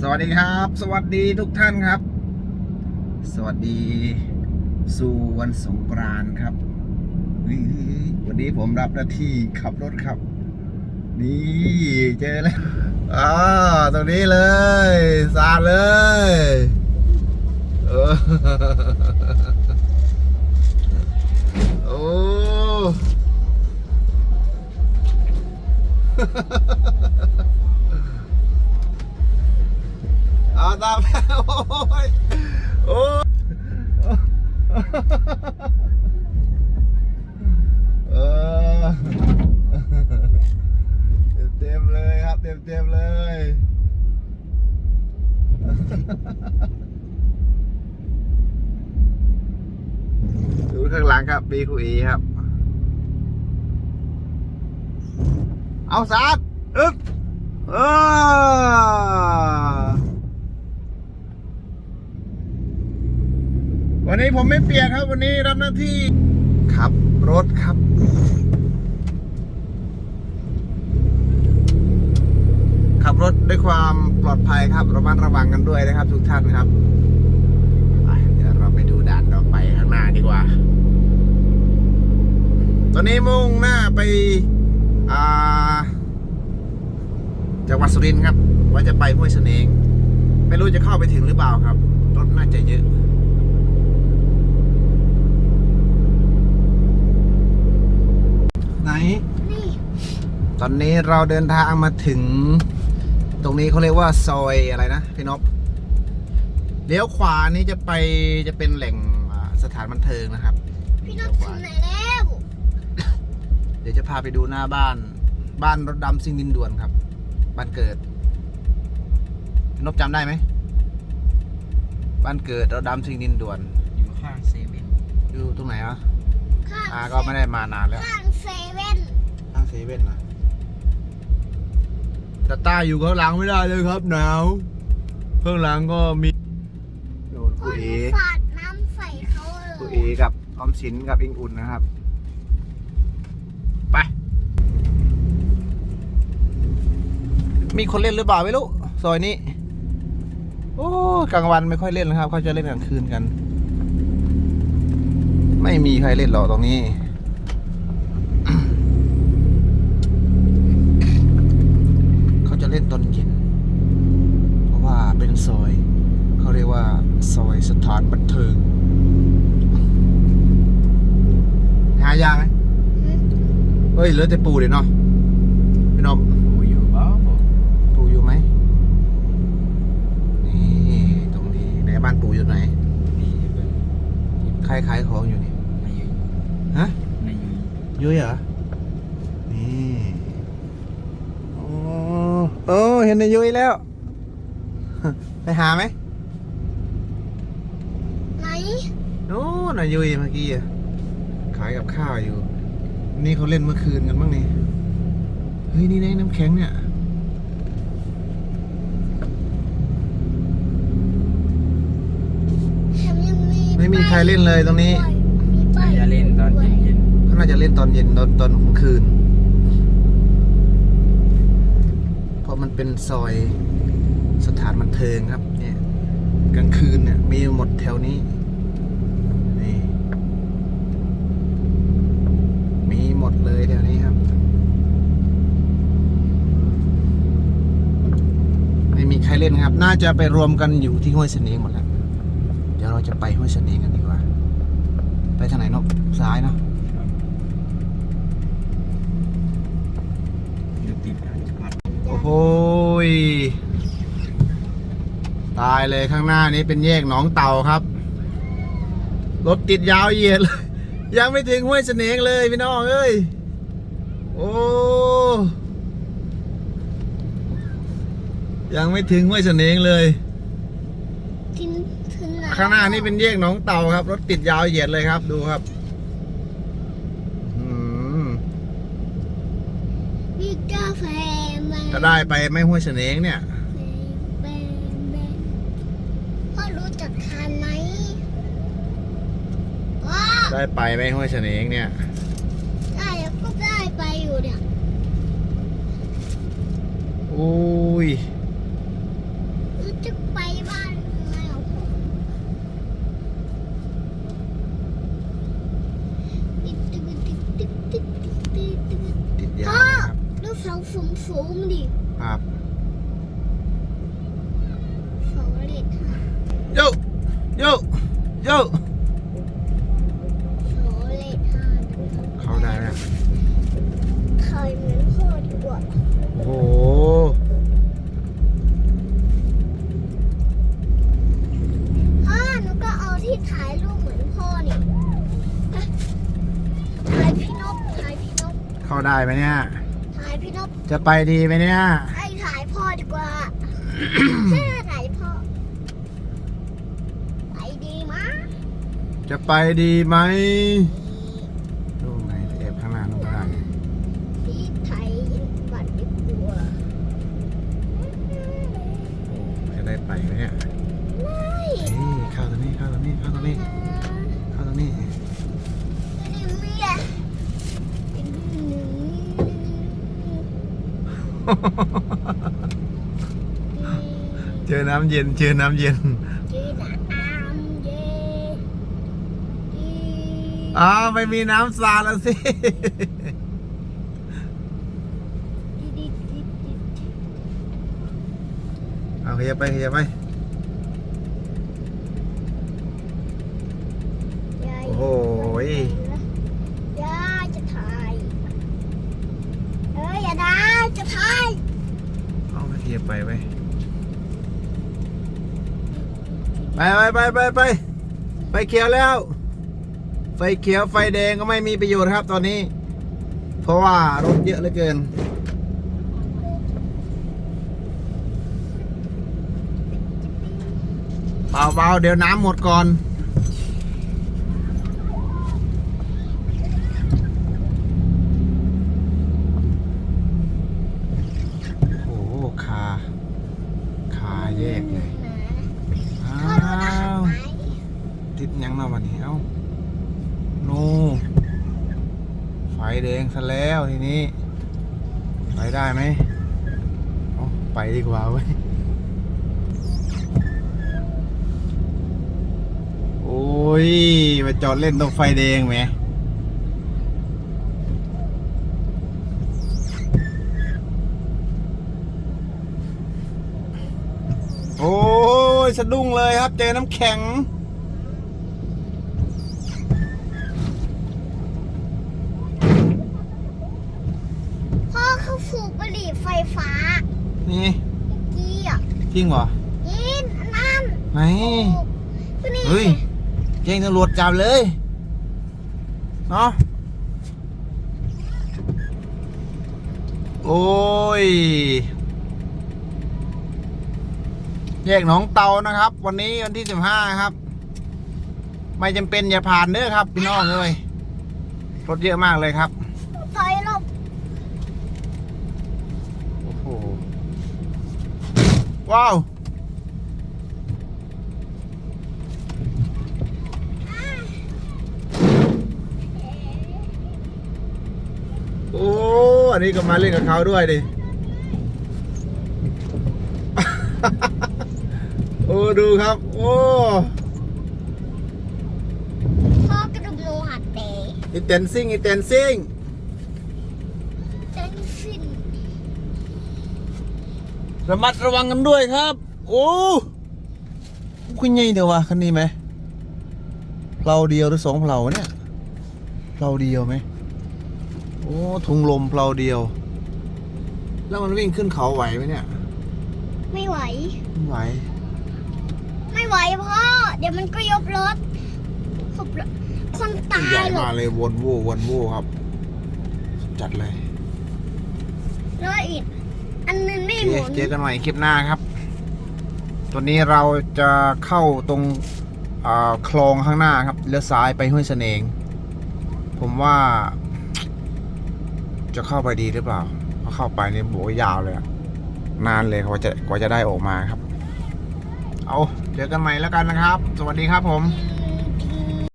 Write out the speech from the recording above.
สวัสดีครับ สวัสดีทุกท่านครับ สวัสดีสู่วันสงกรานต์ครับ วันนี้ผมรับหน้าที่ขับรถครับ นี่เจอแล้วอ่าตรงนี้เลยสาดเลย เออ เต็มๆเลยครับ เต็มๆเลยดูข้างหลังครับบีคูอีครับ เอาสัตว์อึ๊บเออวันนี้ผมไม่เปียกครับ วันนี้รับหน้าที่ขับรถครับ ขับรถด้วยความปลอดภัยครับระมัดระวังกันด้วยนะครับ ทุกท่านครับไปเดี๋ยวเราไปดูด่านต่อไปข้างหน้าดีกว่า ตอนนี้มุ่งหน้าไปอ่าจังหวัดสุรินทร์ครับ ว่าจะไปห้วยเสนงไม่รู้จะเข้าไปถึงหรือเปล่าครับ รถน่าจะเยอะไหนนี่ตอนนี้เราเดินทางมาถึง ตรงนี้เขาเรียกว่าซอยอะไรนะพี่นพเลี้ยวขวานี้จะไปจะเป็นแหล่งอ่าสถานบันเทิงนะครับพี่น้องถึงไหนแล้วเดี๋ยวจะพาไปดูหน้าบ้าน บ้านรถดำซิ่งดินด่วนครับ บ้านเกิดพี่นพจำได้ไหมบ้านเกิดรถดำซิ่งดินด่วน อยู่ข้างเซเว่นอยู่ตรงไหนวะข้างอาก็ไม่ได้มานานแล้วข้างเซเว่นข้างเซเว่นนะ ตาต้าอยู่ข้างหลังไม่ได้เลยครับหนาวข้างหลังก็มีโดนก็กูเอฝาดน้ำใส่เขาเลกูเอยกับออมสินกับอิงอุ่นนะครับ ไป มีคนเล่นหรือเปล่าไม่รู้ซอยนี้ โอ้กลางวันไม่ค่อยเล่นนะครับเขาจะเล่นกลางคืนกัน ไม่มีใครเล่นหรอกตรงนี้ เขาจะเล่นตอนเย็น เพราะว่าเป็น ซอย เขาเรียกว่าซอยสถานบันเทิง หายากไหมเฮ้ยเหลือแต่ปูเดี๋ยวเนาะพี่น้องกูอยู่เปล่าปูอยู่ไหมนี่ตรงนี้ไหนบ้านปูอยู่ไหนนี่เป็นใครขายของอยู่นี่นายยุยฮะนายยุยยุ้ยเหรอ นี่ โอ้โอ้เห็นในยุ้ยแล้ว ไปหาไหมไหนโน่นน่ะยุ้ยเมื่อกี้อะขายกับข้าวอยู่ นี่เขาเล่นเมื่อคืนกันบ้างนี่เฮ้ยนี่ไงน้ำแข็งเนี่ยแถมยังมีไม่มีใครเล่นเลยตรงนี้มีป้ายอย่าเล่นตอนเย็นเขาน่าจะเล่นตอนเย็นตอนตอนกลางคืนเพราะมันเป็นซอย สถานบันเทิงครับ เนี่ยกลางคืนเนี่ยมีหมดแถวนี้นี่มีหมดเลยแถวนี้ครับ ไม่มีใครเล่นครับ น่าจะไปรวมกันอยู่ที่ห้วยเสนงหมดแล้วเดี๋ยวเราจะไปห้วยเสนงกันดีกว่า ไปทางไหนเนาะซ้ายเนาะๆอยู่ติดกันครับโอ้โหย ตายเลยข้างหน้านี้เป็นแยกหนองเต่าครับ รถติดยาวเหยียดเลย ยังไม่ถึงห้วยเสนงเลยพี่น้องเอ้ย โอ้ ยังไม่ถึงห้วยเสนงเลยถึงถึงไหนข้างหน้านี่เป็นแยกหนองเต่าครับ รถติดยาวเหยียดเลยครับ ดูครับ อืมมีกาแฟไหมถ้าได้ไปไม่ห้วยเสนงเนี่ย แบนแบนพ่อรู้จัก ทานไหมว้าได้ไปไม่ห้วยเสนงเนี่ยได้แล้วก็ได้ไปอยู่เนี่ย อุ้ย เลขห้าเข้าได้ไหมใครเหมือนพ่อดีกว่าโอ้โหพ่อหนูก็เอาที่ถ่ายรูปเหมือนพ่อนี่ถ่ายพี่นกถ่ายพี่นกเข้าได้ไหมเนี่ย ถ่ายพี่นกจะไปดีไหมเนี่ยให้ถ่ายพ่อดีกว่า แค่ถ่ายพ่อไปดีมั้ย จะไปดีไหมลูกไหนแอบข้างหน้าลูกข้างหน้าที่ไทยบัตรดีกว่าจะได้ไปไหมเนี่ยไม่นี่เข้าตรงนี้เข้าตรงนี้เข้าตรงนี้เข้าตรงนี้นี่เมียเจอน้ำเย็นเจอน้ำเย็น อ้าวไม่มีน้ำสาดแล้วสิดีดีดีดีดีเอาขยับไปขยับไปยายโอ้โหยยายจะถ่ายเอ้ยอย่าดาจะถ่ายเอาไปขยับไปไปไปไปไปไปไปไฟเขียวแล้ว ไฟเขียวไฟแดงก็ไม่มีประโยชน์ครับตอนนี้ เพราะว่ารถเยอะเหลือเกิน เบาๆเดี๋ยวน้ำหมดก่อน โอ้โหคา คาแยกเลยอ้ พ่อดูนะาว ไหม ติดยังเนาะวันนี้ เอ้าโน่ไฟ แดงซะแล้วทีนี้ ไปได้ไหมเอไปดีกว่าเว้ยโอ้ยมาจอดเล่นตรงไฟแดงไหมโอ้ยสะดุ้งเลยครับเจอน้ำแข็ง พ่อเขาสูบบุหรี่ไฟฟ้า นี่เมื่อกี้อะจริงเหรอยินอันนั่นไหนก็นี่เฮ้ยแจ้งตำรวจจับเลยเนาะโอ้ยแยกหนองเตานะครับ วันนี้วันที่สิบห้าครับ ไม่จำเป็นอย่าผ่านเด้อครับ พี่น้องเลยรถเยอะมากเลยครับ ว้าว โอ้ อันนี้ก็มาเล่นกับเขาด้วยดิ โอ้ ดูครับ โอ้พ่อกระดุมโลหัดเตะอีเตนซิ่งอีเตนซิ่ง เต้นสิ้น ระมัดระวังกันด้วยครับ โอ้คุณยัยเดียววะคันนี้ไหมเราเดียวหรือสองเราเนี่ยเราเดียวไหมโอ้ถุงลมเราเดียว แล้วมันวิ่งขึ้นเขาไหวไหมเนี่ย ไม่ไหว ไม่ไหว ไม่ไหวพ่อ เดี๋ยวมันก็ยกรถขับรถคนตาใหญ่ยหรอมากเลยวนโววนโวครับ จัดเลยแล้วอีก อันนึงไม่หเคมุนเจอกันใหม่คลิปหน้าครับ ตัวนี้เราจะเข้าตรงคลองข้างหน้าครับเลี้ยวซ้ายไปห้วยเสนง ผมว่า จะเข้าไปดีหรือเปล่าเพราะเข้าไปนี่โบยาวเลยนานเลยกว่าจะกว่าจะได้ออกมาครับ เอาเจอกันใหม่แล้วกันนะครับ สวัสดีครับผม